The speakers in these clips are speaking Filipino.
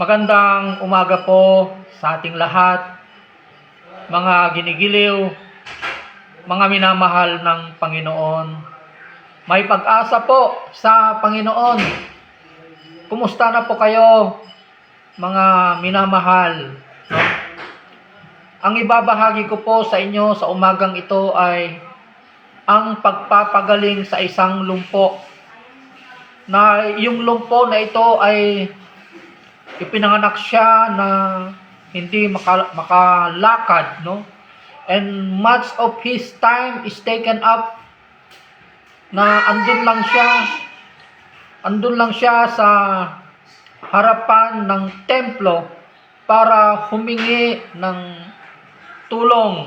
Magandang umaga po sa ating lahat, mga ginigiliw, mga minamahal ng Panginoon. May pag-asa po sa Panginoon. Kumusta na po kayo, mga minamahal? Ang ibabahagi ko po sa inyo sa umagang ito ay ang pagpapagaling sa isang lumpo. Na yung lumpo na ito ay ipinanganak siya na hindi maka, makalakad, no? And much of his time is taken up na andun lang siya, andun lang siya sa harapan ng templo para humingi ng tulong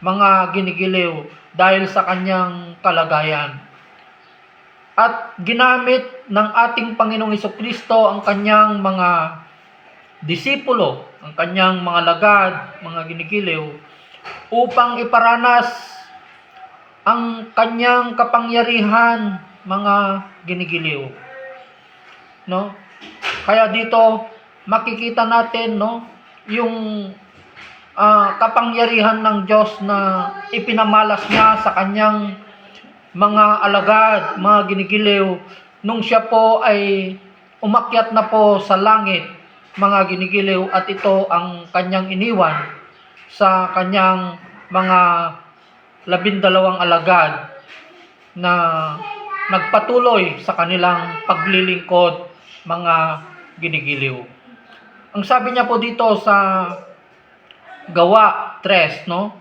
mga ginigiliw dahil sa kanyang kalagayan. At ginamit ng ating Panginoong Kristo ang kanyang mga disipulo, ang kanyang mga lagad, mga ginigiliw, upang iparanas ang kanyang kapangyarihan, mga ginigiliw. No? Kaya dito makikita natin no yung ah, kapangyarihan ng Diyos na ipinamalas niya sa kanyang mga alagad, mga ginigiliw, nung siya po ay umakyat na po sa langit, mga ginigiliw, at ito ang kanyang iniwan sa kanyang mga labindalawang alagad na nagpatuloy sa kanilang paglilingkod, mga ginigiliw. Ang sabi niya po dito sa Gawa 3, no?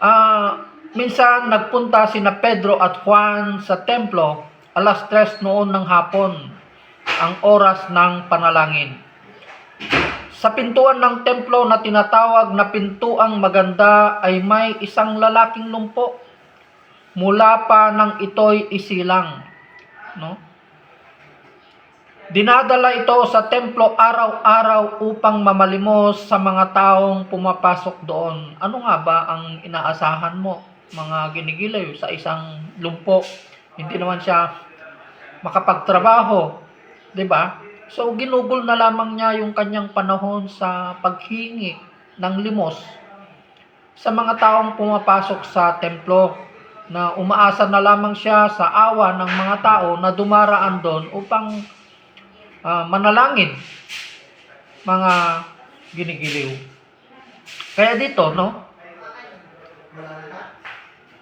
Ah, minsan nagpunta sina Pedro at Juan sa templo alas 3 noon ng hapon, ang oras ng panalangin. Sa pintuan ng templo na tinatawag na pintuang maganda ay may isang lalaking lumpo. Mula pa nang ito'y isilang. No? Dinadala ito sa templo araw-araw upang mamalimos sa mga taong pumapasok doon. Ano nga ba ang inaasahan mo, mga ginigilaw, sa isang lumpo? Hindi naman siya makapagtrabaho, 'di ba? So ginugol na lamang niya yung kanyang panahon sa paghingi ng limos sa mga taong pumapasok sa templo na umaasa na lamang siya sa awa ng mga tao na dumaraan doon upang ah, manalangin mga ginigiliw. Kaya dito, no?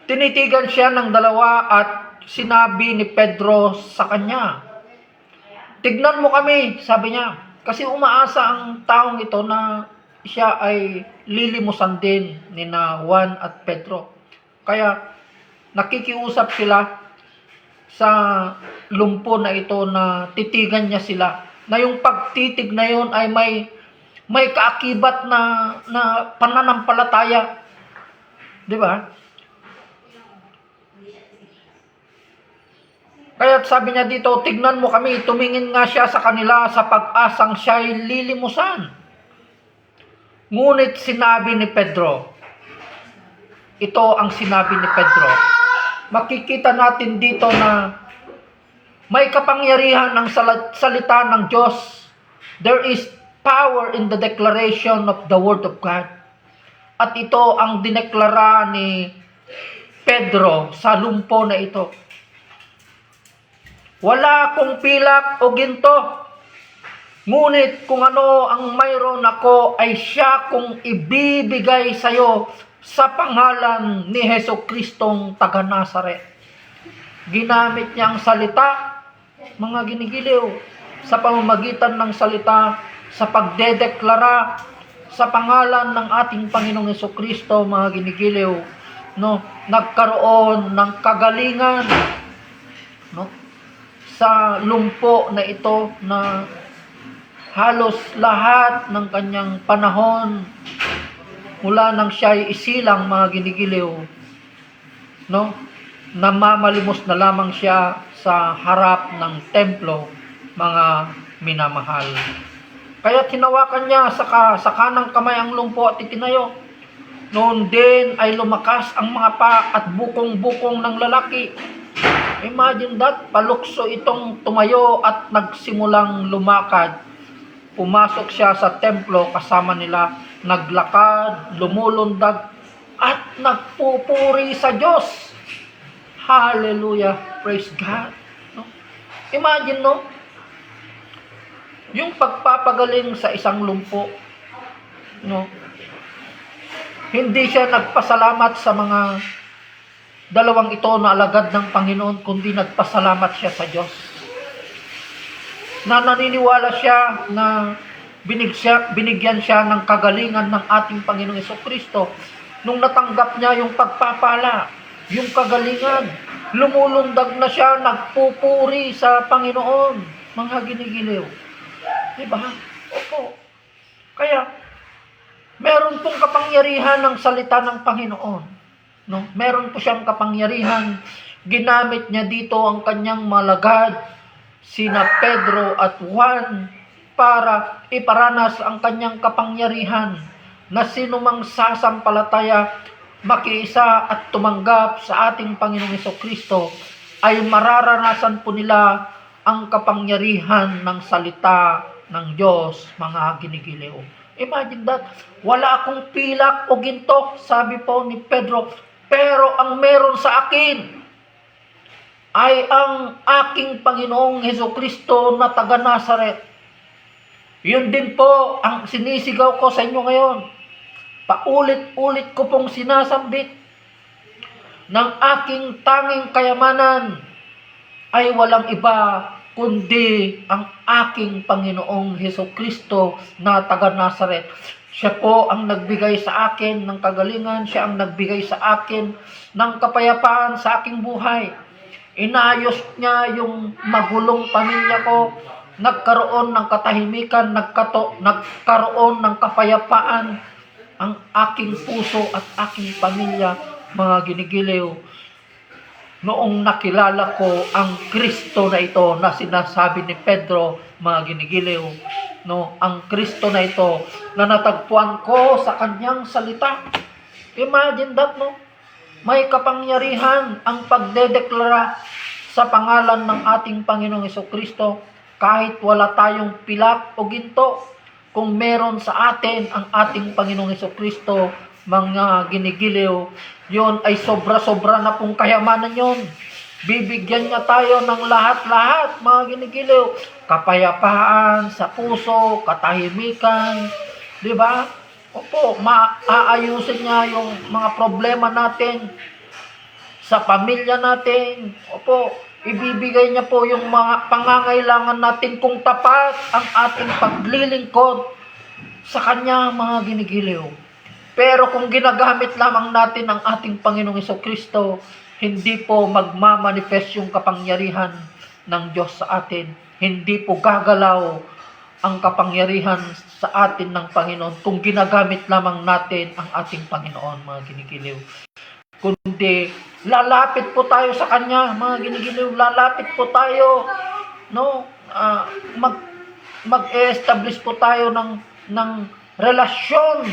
Tinitigan siya ng dalawa at sinabi ni Pedro sa kanya, Tignan mo kami, sabi niya. Kasi umaasa ang taong ito na siya ay lilimusan din ni na Juan at Pedro. Kaya nakikiusap sila sa lumpo na ito na titigan niya sila. Na yung pagtitig na yun ay may may kaakibat na na pananampalataya. 'Di ba? Kaya sabi niya dito, tignan mo kami, tumingin nga siya sa kanila sa pag-asang siya'y lilimusan. Ngunit sinabi ni Pedro, ito ang sinabi ni Pedro. Makikita natin dito na may kapangyarihan ng sal- salita ng Diyos. There is power in the declaration of the Word of God. At ito ang dineklara ni Pedro sa lumpo na ito. Wala akong pilak o ginto. Ngunit kung ano ang mayroon ako ay siya kung ibibigay sa iyo sa pangalan ni Heso Kristong taga Nazaret. Ginamit niya ang salita, mga ginigiliw, sa pamamagitan ng salita, sa pagdedeklara, sa pangalan ng ating Panginoong Heso Kristo, mga ginigiliw, no, nagkaroon ng kagalingan, no, sa lumpo na ito na halos lahat ng kanyang panahon mula nang siya ay isilang mga ginigiliw no? Namamalimos na lamang siya sa harap ng templo mga minamahal. Kaya tinawakan niya sa, ka, sa kanang kamay ang lumpo at itinayo. Noon din ay lumakas ang mga pa at bukong-bukong ng lalaki Imagine that, palukso itong tumayo at nagsimulang lumakad pumasok siya sa templo kasama nila, naglakad, lumulundag, at nagpupuri sa Diyos. Hallelujah. Praise God. No? Imagine, no? Yung pagpapagaling sa isang lumpo, no? Hindi siya nagpasalamat sa mga dalawang ito na alagad ng Panginoon, kundi nagpasalamat siya sa Diyos. Na naniniwala siya na binigyan siya ng kagalingan ng ating Panginoong Yeso Kristo. Nung natanggap niya yung pagpapala, yung kagalingan, lumulundag na siya, nagpupuri sa Panginoon, mga ginigiliw. Diba? Opo. Kaya, meron pong kapangyarihan ng salita ng Panginoon. No? Meron po siyang kapangyarihan. Ginamit niya dito ang kanyang malagad, sina Pedro at Juan, para iparanas ang kanyang kapangyarihan na sinumang sasampalataya, makiisa at tumanggap sa ating Panginoong Heso Kristo ay mararanasan po nila ang kapangyarihan ng salita ng Diyos, mga ginigiliw. Imagine that. Wala akong pilak o ginto, sabi po ni Pedro, pero ang meron sa akin ay ang aking Panginoong Heso Kristo na taga Nazaret. Yun din po ang sinisigaw ko sa inyo ngayon. Paulit-ulit ko pong sinasambit ng aking tanging kayamanan ay walang iba kundi ang aking Panginoong Heso Kristo na taga Nazaret. Siya po ang nagbigay sa akin ng kagalingan, siya ang nagbigay sa akin ng kapayapaan sa aking buhay. Inayos niya yung magulong pamilya ko, nagkaroon ng katahimikan, nagkato, nagkaroon ng kapayapaan ang aking puso at aking pamilya, mga ginigiliw. Noong nakilala ko ang Kristo na ito na sinasabi ni Pedro, mga ginigiliw, no, ang Kristo na ito na natagpuan ko sa kanyang salita. Imagine that, no? May kapangyarihan ang pagdedeklara sa pangalan ng ating Panginoong Heso Kristo kahit wala tayong pilak o ginto. Kung meron sa atin ang ating Panginoong Heso Kristo, mga ginigiliw, yon ay sobra-sobra na pong kayamanan yon. Bibigyan niya tayo ng lahat-lahat, mga ginigiliw. Kapayapaan sa puso, katahimikan, di ba? Opo, maaayusin niya yung mga problema natin sa pamilya natin. Opo, ibibigay niya po yung mga pangangailangan natin kung tapat ang ating paglilingkod sa Kanya, mga ginigiliw. Pero kung ginagamit lamang natin ang ating Panginoong Kristo, hindi po magmamanifest yung kapangyarihan ng Diyos sa atin. Hindi po gagalaw ang kapangyarihan sa atin ng Panginoon kung ginagamit lamang natin ang ating Panginoon, mga ginigiliw. Kundi lalapit po tayo sa Kanya, mga ginigiliw, lalapit po tayo, no? Ah, mag mag-establish po tayo ng ng relasyon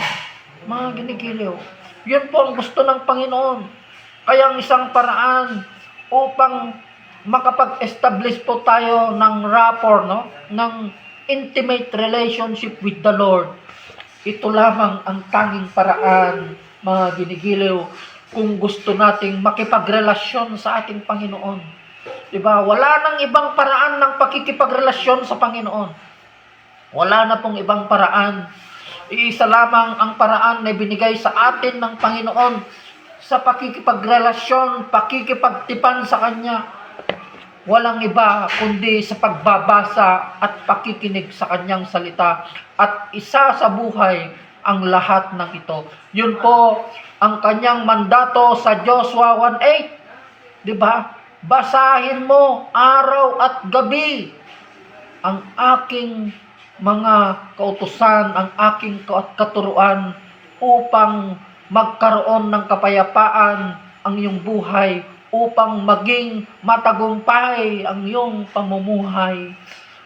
mga ginigiliw. Yun po ang gusto ng Panginoon. Kaya ang isang paraan upang makapag-establish po tayo ng rapport, no? ng intimate relationship with the Lord. Ito lamang ang tanging paraan, mga ginigiliw, kung gusto nating makipagrelasyon sa ating Panginoon. Diba? Wala nang ibang paraan ng pakikipagrelasyon sa Panginoon. Wala na pong ibang paraan Iisa lamang ang paraan na binigay sa atin ng Panginoon sa pakikipagrelasyon, pakikipagtipan sa Kanya. Walang iba kundi sa pagbabasa at pakikinig sa Kanyang salita at isa sa buhay ang lahat ng ito. Yun po ang Kanyang mandato sa Joshua 1.8. Di ba? Basahin mo araw at gabi ang aking mga kautusan ang aking katuruan upang magkaroon ng kapayapaan ang iyong buhay upang maging matagumpay ang iyong pamumuhay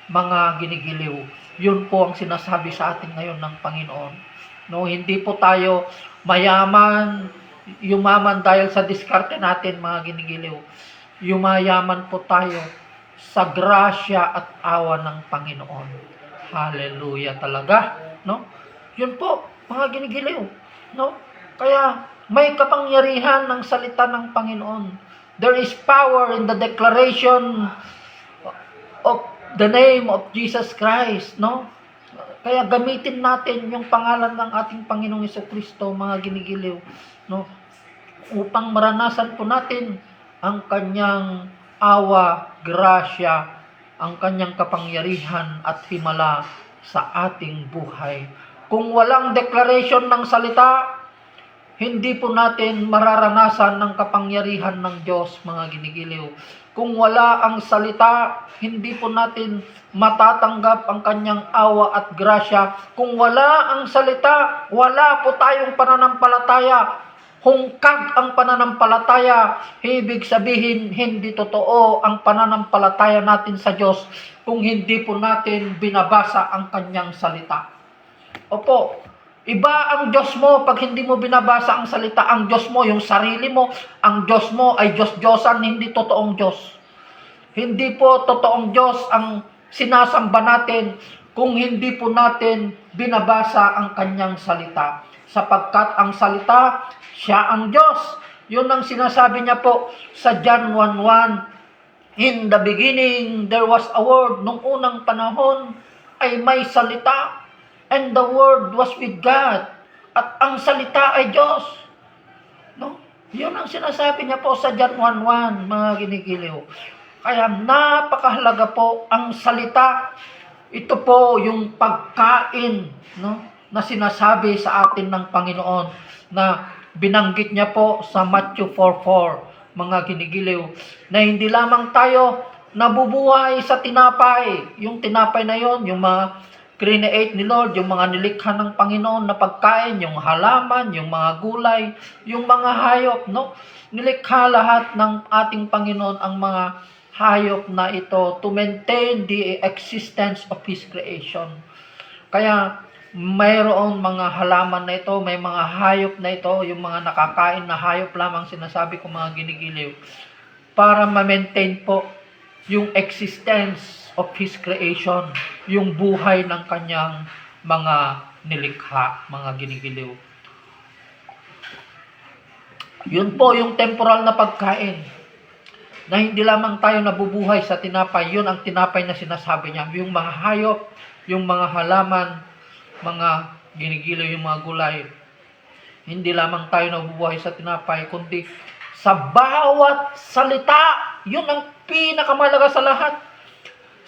mga ginigiliw. Yun po ang sinasabi sa atin ngayon ng Panginoon. No, hindi po tayo mayaman, yumaman dahil sa diskarte natin mga ginigiliw. Yumayaman po tayo sa grasya at awa ng Panginoon. Hallelujah talaga, no? Yun po, mga ginigiliw, no? Kaya may kapangyarihan ng salita ng Panginoon. There is power in the declaration of the name of Jesus Christ, no? Kaya gamitin natin yung pangalan ng ating Panginoong Hesus Kristo, mga ginigiliw, no? Upang maranasan po natin ang kanyang awa, grasya, ang kanyang kapangyarihan at himala sa ating buhay. Kung walang declaration ng salita, hindi po natin mararanasan ng kapangyarihan ng Diyos, mga ginigiliw. Kung wala ang salita, hindi po natin matatanggap ang kanyang awa at grasya. Kung wala ang salita, wala po tayong pananampalataya. Hungkag ang pananampalataya, ibig sabihin hindi totoo ang pananampalataya natin sa Diyos kung hindi po natin binabasa ang kanyang salita. Opo, iba ang Diyos mo pag hindi mo binabasa ang salita. Ang Diyos mo, yung sarili mo, ang Diyos mo ay Diyos-Diyosan, hindi totoong Diyos. Hindi po totoong Diyos ang sinasamba natin kung hindi po natin binabasa ang kanyang salita. Sapagkat ang salita, siya ang Diyos. Yun ang sinasabi niya po sa John 1.1. In the beginning, there was a word. Nung unang panahon, ay may salita. And the word was with God. At ang salita ay Diyos. No? Yun ang sinasabi niya po sa John 1.1, mga ginigiliw. Kaya napakahalaga po ang salita. Ito po yung pagkain no, na sinasabi sa atin ng Panginoon na binanggit niya po sa Matthew 4.4, mga ginigiliw, na hindi lamang tayo nabubuhay sa tinapay. Yung tinapay na yon, yung mga create ni Lord, yung mga nilikha ng Panginoon na pagkain, yung halaman, yung mga gulay, yung mga hayop, no? Nilikha lahat ng ating Panginoon ang mga hayop na ito to maintain the existence of His creation. Kaya mayroon mga halaman na ito, may mga hayop na ito, yung mga nakakain na hayop lamang sinasabi ko mga ginigiliw, para ma-maintain po yung existence of His creation, yung buhay ng kanyang mga nilikha, mga ginigiliw. Yun po yung temporal na pagkain na hindi lamang tayo nabubuhay sa tinapay, yun ang tinapay na sinasabi niya. Yung mga hayop, yung mga halaman, mga ginigilo, yung mga gulay. Hindi lamang tayo nabubuhay sa tinapay, kundi sa bawat salita, yun ang pinakamalaga sa lahat.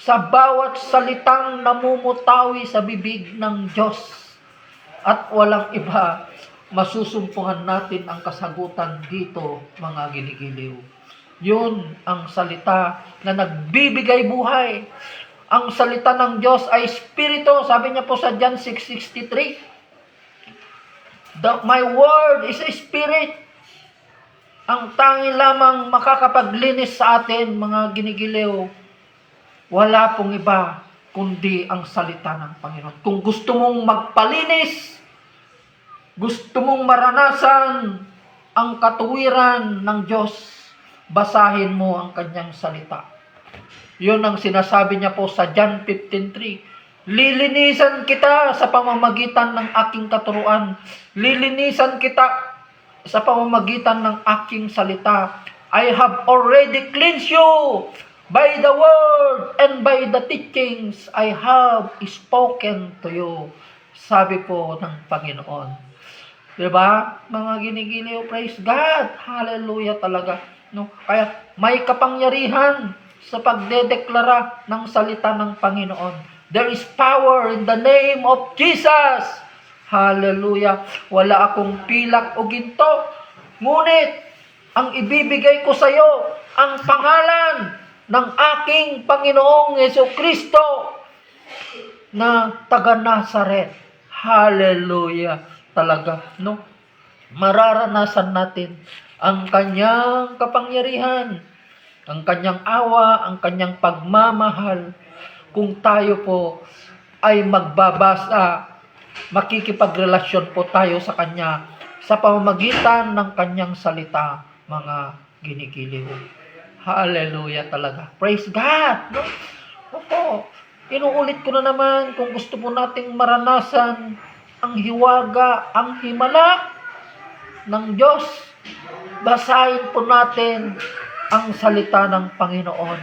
Sa bawat salitang namumutawi sa bibig ng Diyos. At walang iba, masusumpungan natin ang kasagutan dito, mga ginigiliw. Yun ang salita na nagbibigay buhay. Ang salita ng Diyos ay Espiritu. Sabi niya po sa John 6.63, The, My word is a spirit. Ang tangi lamang makakapaglinis sa atin, mga ginigiliw, wala pong iba kundi ang salita ng Panginoon. Kung gusto mong magpalinis, gusto mong maranasan ang katuwiran ng Diyos, basahin mo ang kanyang salita. Yun ang sinasabi niya po sa John 15.3. Lilinisan kita sa pamamagitan ng aking katuruan. Lilinisan kita sa pamamagitan ng aking salita. I have already cleansed you by the word and by the teachings I have spoken to you. Sabi po ng Panginoon. Diba? Mga ginigiliw, praise God. Hallelujah talaga. No? Kaya may kapangyarihan sa pagdedeklara ng salita ng Panginoon. There is power in the name of Jesus. Hallelujah. Wala akong pilak o ginto. Ngunit, ang ibibigay ko sa iyo, ang pangalan ng aking Panginoong Yeso Kristo na taga Nazaret. Hallelujah. Talaga, no? Mararanasan natin ang kanyang kapangyarihan, ang kanyang awa, ang kanyang pagmamahal. Kung tayo po ay magbabasa, makikipagrelasyon po tayo sa kanya sa pamamagitan ng kanyang salita, mga ginikiliw. Hallelujah talaga. Praise God. No? Opo. Inuulit ko na naman kung gusto po nating maranasan ang hiwaga, ang himala ng Diyos. Basahin po natin ang salita ng Panginoon,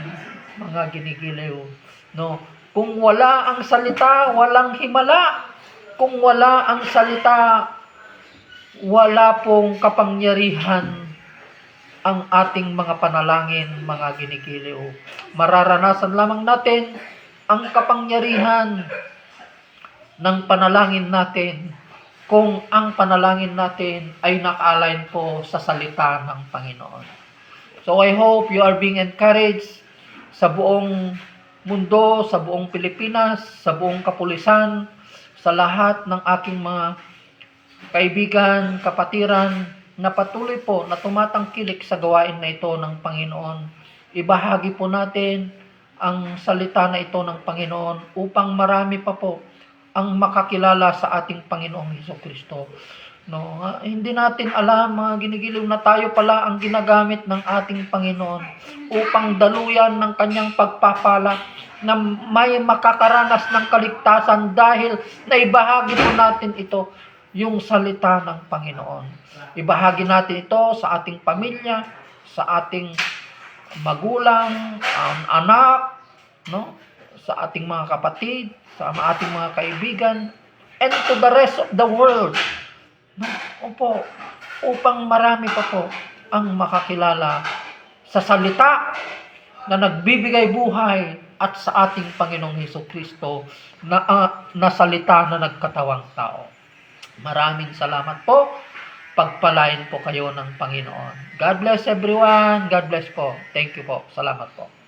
mga ginigiliw. No? Kung wala ang salita, walang himala. Kung wala ang salita, wala pong kapangyarihan ang ating mga panalangin, mga ginikiliw. Mararanasan lamang natin ang kapangyarihan ng panalangin natin kung ang panalangin natin ay naka-align po sa salita ng Panginoon. So I hope you are being encouraged sa buong mundo, sa buong Pilipinas, sa buong kapulisan, sa lahat ng aking mga kaibigan, kapatiran, na patuloy po na tumatangkilik sa gawain na ito ng Panginoon. Ibahagi po natin ang salita na ito ng Panginoon upang marami pa po ang makakilala sa ating Panginoong Heso Kristo. No, ah, hindi natin alam mga ginigiliw na tayo pala ang ginagamit ng ating Panginoon upang daluyan ng kanyang pagpapala na may makakaranas ng kaligtasan dahil naibahagi po natin ito yung salita ng Panginoon. Ibahagi natin ito sa ating pamilya, sa ating magulang, um, anak, no? sa ating mga kapatid, sa ating mga kaibigan, and to the rest of the world. No? Opo, upang marami pa po ang makakilala sa salita na nagbibigay buhay at sa ating Panginoong Heso Kristo na, ah, na salita na nagkatawang tao. Maraming salamat po. Pagpalain po kayo ng Panginoon. God bless everyone. God bless po. Thank you po. Salamat po.